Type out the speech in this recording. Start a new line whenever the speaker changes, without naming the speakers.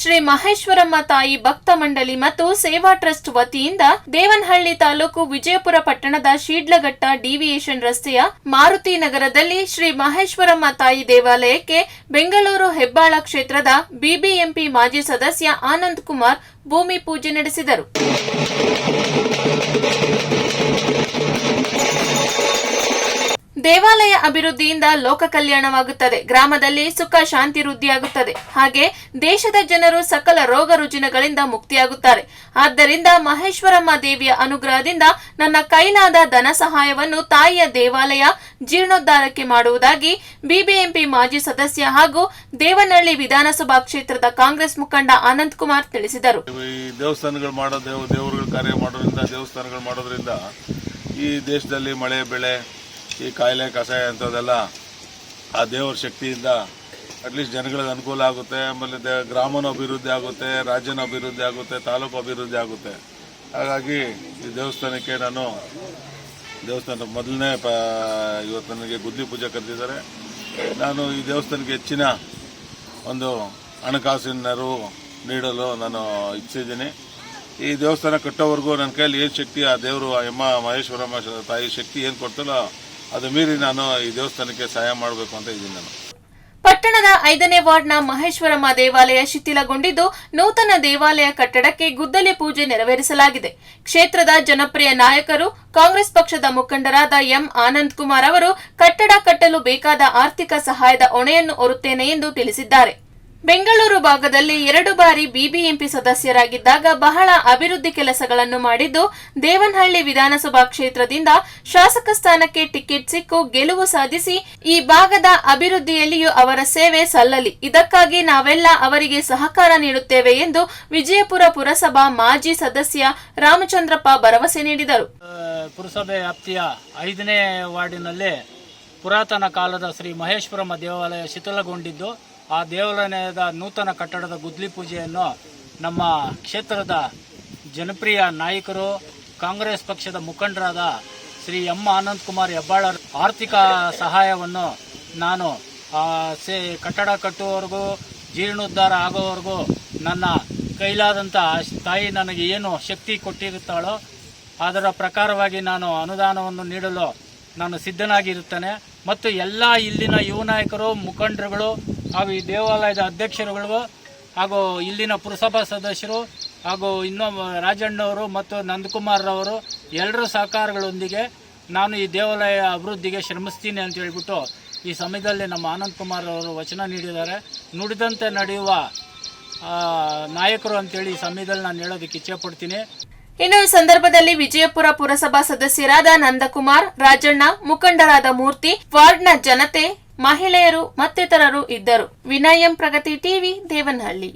ಶ್ರೀ ಮಹೇಶ್ವರಮ್ಮ ತಾಯಿ ಭಕ್ತ ಮಂಡಳಿ ಮತ್ತು ಸೇವಾ ಟ್ರಸ್ಟ್ ವತಿಯಿಂದ ದೇವನಹಳ್ಳಿ ತಾಲೂಕು ವಿಜಯಪುರ ಪಟ್ಟಣದ ಶೀಡ್ಲಘಟ್ಟ ಡಿವಿಯೇಷನ್ ರಸ್ತೆಯ ಮಾರುತಿ ನಗರದಲ್ಲಿ ಶ್ರೀ ಮಹೇಶ್ವರಮ್ಮ ತಾಯಿ ದೇವಾಲಯಕ್ಕೆ ಬೆಂಗಳೂರು ಹೆಬ್ಬಾಳ ಕ್ಷೇತ್ರದ ಬಿಬಿಎಂಪಿ ಮಾಜಿ ಸದಸ್ಯ ಆನಂದ್ ಕುಮಾರ್ ಭೂಮಿ ಪೂಜೆ ನಡೆಸಿದರು. ದೇವಾಲಯ ಅಭಿವೃದ್ಧಿಯಿಂದ ಲೋಕ ಕಲ್ಯಾಣವಾಗುತ್ತದೆ. ಗ್ರಾಮದಲ್ಲಿ ಸುಖ, ಶಾಂತಿ, ವೃದ್ಧಿಯಾಗುತ್ತದೆ. ಹಾಗೆ ದೇಶದ ಜನರು ಸಕಲ ರೋಗ ರುಜಿನಗಳಿಂದ ಮುಕ್ತಿಯಾಗುತ್ತಾರೆ. ಆದ್ದರಿಂದ ಮಹೇಶ್ವರಮ್ಮ ದೇವಿಯ ಅನುಗ್ರಹದಿಂದ ನನ್ನ ಕೈಲಾದ ಧನ ಸಹಾಯವನ್ನು ತಾಯಿಯ ದೇವಾಲಯ ಜೀರ್ಣೋದ್ಧಾರಕ್ಕೆ ಮಾಡುವುದಾಗಿ ಬಿಬಿಎಂಪಿ ಮಾಜಿ ಸದಸ್ಯ ಹಾಗೂ ದೇವನಹಳ್ಳಿ ವಿಧಾನಸಭಾ ಕ್ಷೇತ್ರದ ಕಾಂಗ್ರೆಸ್ ಮುಖಂಡ ಆನಂದ್ ಕುಮಾರ್ ತಿಳಿಸಿದರು.
ದೇವಸ್ಥಾನಗಳು ಕಾರ್ಯ ಮಾಡೋದ್ರಿಂದ, ದೇವಸ್ಥಾನಗಳು ಮಾಡೋದ್ರಿಂದ ಈ ದೇಶದಲ್ಲಿ ಮಳೆ, ಬೆಳೆ ಈ ಕಾಯಿಲೆ, ಕಷಾಯ ಅಂಥದ್ದೆಲ್ಲ ಆ ದೇವರ ಶಕ್ತಿಯಿಂದ ಅಟ್ಲೀಸ್ಟ್ ಜನಗಳಿಗೆ ಅನುಕೂಲ ಆಗುತ್ತೆ. ಆಮೇಲೆ ಗ್ರಾಮನೂ ಅಭಿವೃದ್ಧಿ ಆಗುತ್ತೆ, ರಾಜ್ಯನ ಅಭಿವೃದ್ಧಿ ಆಗುತ್ತೆ, ತಾಲೂಕು ಅಭಿವೃದ್ಧಿ ಆಗುತ್ತೆ. ಹಾಗಾಗಿ ಈ ದೇವಸ್ಥಾನಕ್ಕೆ ನಾನು ದೇವಸ್ಥಾನದ ಮೊದಲನೇ ಪ, ಇವತ್ತು ನನಗೆ ಗುದ್ಲಿ ಪೂಜೆ ಕರೆದಿದ್ದಾರೆ. ನಾನು ಈ ದೇವಸ್ಥಾನಕ್ಕೆ ಹೆಚ್ಚಿನ ಒಂದು ಹಣಕಾಸಿನ ನೆರವು ನೀಡಲು ನಾನು ಇಚ್ಛಿದ್ದೀನಿ ಈ ದೇವಸ್ಥಾನ ಕಟ್ಟೋವರೆಗೂ ನನ್ನ ಕೈಯಲ್ಲಿ ಏನು ಶಕ್ತಿ, ಆ ದೇವರು, ಆ ಅಮ್ಮ ಮಹೇಶ್ವರಮ್ಮ ತಾಯಿ ಶಕ್ತಿ ಏನು ಕೊಡ್ತಾರೋ ಅದು ಮೀರಿ ನಾನು ಈ ದೇವಸ್ಥಾನಕ್ಕೆ ಸಹಾಯ ಮಾಡಬೇಕು ಅಂತ ಇದ್ದೀನಿ ನಾನು.
ಪಟ್ಟಣದ ಐದನೇ ವಾರ್ಡ್ನ ಮಹೇಶ್ವರಮ್ಮ ದೇವಾಲಯ ಶಿಥಿಲಗೊಂಡಿದ್ದು ನೂತನ ದೇವಾಲಯ ಕಟ್ಟಡಕ್ಕೆ ಗುದ್ದಲಿ ಪೂಜೆ ನೆರವೇರಿಸಲಾಗಿದೆ. ಕ್ಷೇತ್ರದ ಜನಪ್ರಿಯ ನಾಯಕರು, ಕಾಂಗ್ರೆಸ್ ಪಕ್ಷದ ಮುಖಂಡರಾದ ಎಂ. ಆನಂದ್ ಕುಮಾರ್ ಅವರು ಕಟ್ಟಡ ಕಟ್ಟಲು ಬೇಕಾದ ಆರ್ಥಿಕ ಸಹಾಯದ ಹೊಣೆಯನ್ನು ಹೊರುತ್ತೇನೆ ಎಂದು ತಿಳಿಸಿದ್ದಾರೆ. ಬೆಂಗಳೂರು ಭಾಗದಲ್ಲಿ ಎರಡು ಬಾರಿ ಬಿಬಿಎಂಪಿ ಸದಸ್ಯರಾಗಿದ್ದಾಗ ಬಹಳ ಅಭಿವೃದ್ಧಿ ಕೆಲಸಗಳನ್ನು ಮಾಡಿದ್ದು ದೇವನಹಳ್ಳಿ ವಿಧಾನಸಭಾ ಕ್ಷೇತ್ರದಿಂದ ಶಾಸಕ ಸ್ಥಾನಕ್ಕೆ ಟಿಕೆಟ್ ಸಿಕ್ಕು ಗೆಲುವು ಸಾಧಿಸಿ ಈ ಭಾಗದ ಅಭಿವೃದ್ಧಿಯಲ್ಲಿಯೂ ಅವರ ಸೇವೆ ಸಲ್ಲಲಿ. ಇದಕ್ಕಾಗಿ ನಾವೆಲ್ಲ ಅವರಿಗೆ ಸಹಕಾರ ನೀಡುತ್ತೇವೆ ಎಂದು ವಿಜಯಪುರ ಪುರಸಭಾ ಮಾಜಿ ಸದಸ್ಯ ರಾಮಚಂದ್ರಪ್ಪ ಭರವಸೆ ನೀಡಿದರು.
ಪುರಸಭೆ ವ್ಯಾಪ್ತಿಯ ಐದನೇ ವಾರ್ಡಿನಲ್ಲಿ ಪುರಾತನ ಕಾಲದ ಶ್ರೀ ಮಹೇಶ್ವರಮ್ಮ ದೇವಾಲಯ ಶಿಥಿಲಗೊಂಡಿದ್ದು ಆ ದೇವಾಲಯದ ನೂತನ ಕಟ್ಟಡದ ಗುದ್ಲಿ ಪೂಜೆಯನ್ನು ನಮ್ಮ ಕ್ಷೇತ್ರದ ಜನಪ್ರಿಯ ನಾಯಕರು, ಕಾಂಗ್ರೆಸ್ ಪಕ್ಷದ ಮುಖಂಡರಾದ ಶ್ರೀ ಎಂ ಆನಂದ್ ಕುಮಾರ್ ಹೆಬ್ಬಾಳರ್ ಆರ್ಥಿಕ ಸಹಾಯವನ್ನು ನಾನು ಸೇ, ಕಟ್ಟಡ ಕಟ್ಟುವವರೆಗೂ, ಜೀರ್ಣೋದ್ಧಾರ ಆಗೋವರೆಗೂ ನನ್ನ ಕೈಲಾದಂಥ ತಾಯಿ ನನಗೆ ಏನು ಶಕ್ತಿ ಕೊಟ್ಟಿರುತ್ತಾಳೋ ಅದರ ಪ್ರಕಾರವಾಗಿ ನಾನು ಅನುದಾನವನ್ನು ನೀಡಲು ನಾನು ಸಿದ್ಧನಾಗಿರುತ್ತೇನೆ. ಮತ್ತು ಎಲ್ಲ ಇಲ್ಲಿನ ಯುವ ನಾಯಕರು, ಮುಖಂಡರುಗಳು ಹಾಗೂ ಈ ದೇವಾಲಯದ ಅಧ್ಯಕ್ಷರುಗಳು ಹಾಗೂ ಇಲ್ಲಿನ ಪುರಸಭಾ ಸದಸ್ಯರು ಹಾಗೂ ಇನ್ನೊಬ್ಬ ರಾಜಣ್ಣವರು ಮತ್ತು ನಂದಕುಮಾರ್ರವರು ಎಲ್ಲರ ಸಹಕಾರಗಳೊಂದಿಗೆ ನಾನು ಈ ದೇವಾಲಯ ಅಭಿವೃದ್ಧಿಗೆ ಶ್ರಮಿಸ್ತೀನಿ ಅಂತ ಹೇಳ್ಬಿಟ್ಟು ಈ ಸಮಯದಲ್ಲಿ ನಮ್ಮ ಆನಂದ್ ಕುಮಾರ್ ಅವರು ವಚನ ನೀಡಿದ್ದಾರೆ. ನುಡಿದಂತೆ ನಡೆಯುವ ನಾಯಕರು ಅಂತೇಳಿ ಈ ಸಮಯದಲ್ಲಿ ನಾನು ಹೇಳೋದಕ್ಕೆ ಇಚ್ಛೆ ಪಡ್ತೀನಿ
ಇನ್ನು ಈ ಸಂದರ್ಭದಲ್ಲಿ ವಿಜಯಪುರ ಪುರಸಭಾ ಸದಸ್ಯರಾದ ನಂದಕುಮಾರ್, ರಾಜಣ್ಣ, ಮುಖಂಡರಾದ ಮೂರ್ತಿ, ವಾರ್ಡ್ನ ಜನತೆ, ಮಹಿಳೆಯರು, ಮತ್ತಿತರರು ಇದ್ದರು. ವಿನಯಂ ಪ್ರಗತಿ ಟಿವಿ, ದೇವನಹಳ್ಳಿ.